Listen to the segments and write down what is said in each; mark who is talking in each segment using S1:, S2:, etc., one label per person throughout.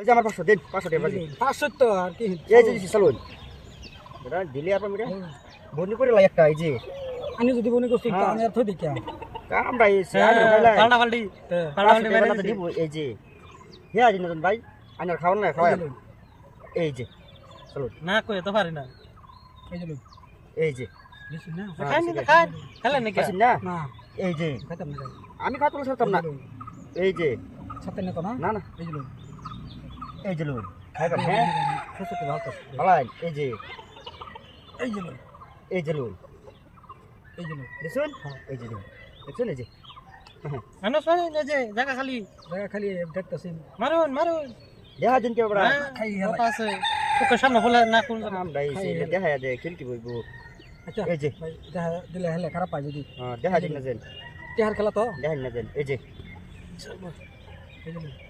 S1: এই যে আমার পাঁচশো দিন পাঁচশো টাকা
S2: পাঁচশো তো আর কি
S1: এই যে চালুন। এটা দিলে আপনার মিটা বন্দি করে লাই একটা এই যে।
S2: আমি যদি মনে করছি
S1: হ্যাঁ।
S2: আমি আর থই দেখি
S1: সে আগে
S3: পাল্টা পাল্টি পাল্টা পাল্টি মেরে
S1: দিব এই যে। হ্যাঁ আজি নতুন ভাই আনার খাওয়ান না খাওয়াই। এই যে চালুন।
S3: না কই তো পারি না।
S2: এই যে
S1: এই যে।
S2: না
S1: হ্যাঁ। আমি ছাড়তাম না। এই যে
S2: সাথে না তো না? এই যে
S1: এই যে লুন হ্যাঁ। এই যে।
S2: এই যে লোক
S1: এই যে লুন।
S2: এই যে লোক
S1: দেখুন এই যে লুন। দেখুন এই যে।
S3: না যে জায়গা খালি।
S2: জায়গা খালি দেখতেছি
S3: মারুন মারুন।
S1: দেখা দিন কে বড়
S3: হ্যাঁ,
S2: খাই
S3: কথা আছে। তোকে সামনে বলে না কোন
S1: এই যে দেখা দে খেলতে বইব
S2: আচ্ছা
S1: এই যে।
S2: দেখা দিলে হেলে খারাপ পাই যদি।
S1: হ্যাঁ দেখা দিন না যেন।
S2: টেহার খেলা তো।
S1: দেখা না যেন। এই যে।
S2: এই যে লোক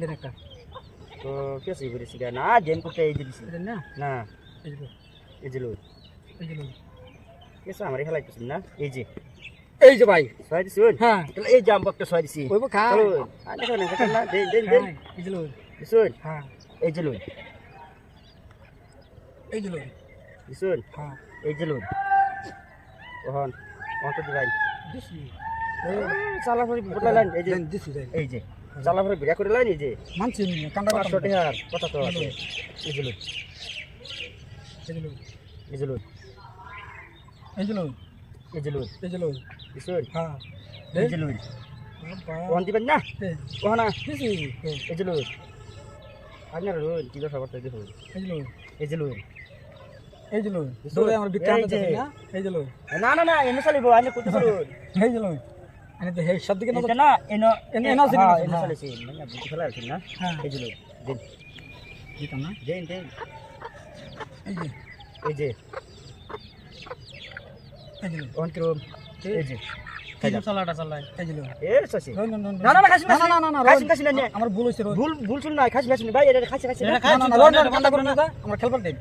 S2: দিন একটা
S1: তো কে সেই বলেছি না জেন করতে এই দিছি
S2: না
S1: না
S2: এই যে লোক
S1: এই যে লোক কে সে আমার খেলাইতেছেন না এই যে
S2: এই যে ভাই
S1: সহায় দিছুন
S2: হ্যাঁ
S1: তাহলে এই যে আমবকটা সহায় দিছি
S2: ওইব খা
S1: চলো আর দেখো না দেখো না দেন দেন দেন
S2: হ্যাঁ, এই যে লোক
S1: দিছুন
S2: হ্যাঁ
S1: এই যে লোক
S2: এই যে লোক
S1: দিছুন
S2: হ্যাঁ
S1: এই যে লোক ওহন ওহন তো দিবাই
S2: দিছি
S1: চালা ভরে বদলাইলেন এই যে
S2: দিছি
S1: এই যে চালা ভরে বিড়া করে লাইন এই যে
S2: মানছি কান্ডা
S1: পাঁচশো
S2: কাটা
S1: টাকার কথা তো আছে এই যে লোক
S2: এই যে লোক
S1: এই যে লোক
S2: এই যে লোক
S1: এই যে লোক
S2: এই যে লোক
S1: দিছুন
S2: হ্যাঁ
S1: এই যে লোক ওহন দিবেন না ওহনা
S2: দিছি
S1: এই যে লোক আপনার লোক কি দশা করতে দেখুন
S2: এই যে লোক
S1: এই যে লোক
S2: এই যে লোক দৌড়ে আমার বিক্রি
S1: এই যে।
S2: না এই যে লোক
S1: না না না এনে চালিব আনে কত চলুন
S2: এই তো কেন
S1: না এনো
S2: এনে
S1: হ্যাঁ,
S2: না, হ্যাঁ।
S1: মানে বুঝতে ফেলা আছে না এই
S2: দিতাম না।
S1: দেন দেন।
S2: এই যে।
S1: এই যে।
S2: এই যে
S1: অন করুন এই যে।
S3: এই যে। চলাটা চলাই
S2: এই যে লোক
S1: এ সাসি
S2: না না
S1: না না না খাসি
S2: না না না না
S1: খাসি খাসি না নে।
S2: আমার ভুল হইছে রোজ
S1: ভুল ভুল শুন না খাসি খাসি ভাই এটা খাসি খাসি।
S2: আমার খেলবার দেন।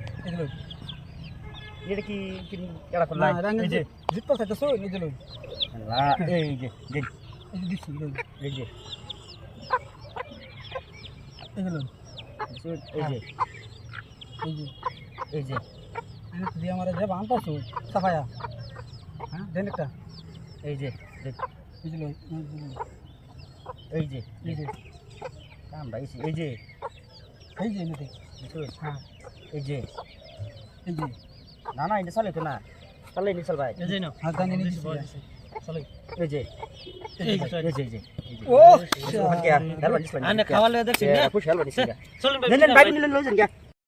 S2: এই যে লোক
S1: এটা কি কি এলা
S2: না
S1: করলাই
S2: রাঙ্গে
S1: এই যে
S2: জিততে চাইতেছো এই যে লোক
S1: আল্লাহ এই যে দেন
S2: এই যে দিচ্ছি লোক
S1: এই যে
S2: এই যে লোক
S1: শুন, এই যে
S2: এই যে
S1: এই যে
S2: আমি তো দিয়ে আমার যে বানতাছো সাফায়া হ্যাঁ দেন একটা
S1: এই যে দেন,
S2: এই যে লোক এই যে লোক,
S1: এই যে
S2: এই যে
S1: কাম ভাই এই যে
S2: এই যে নিতে
S1: শুন,
S2: হ্যাঁ
S1: এই যে
S2: এই যে
S1: না না এটা চলে তো না। চলে নি চল। ভাই
S3: এই যে। চলো।
S1: এই যে
S2: ও
S3: খাওয়ালে দেখছেন না।
S1: খুশ হলো দিছ
S3: চলুন
S1: ভাই। নিলেন লইছেন কে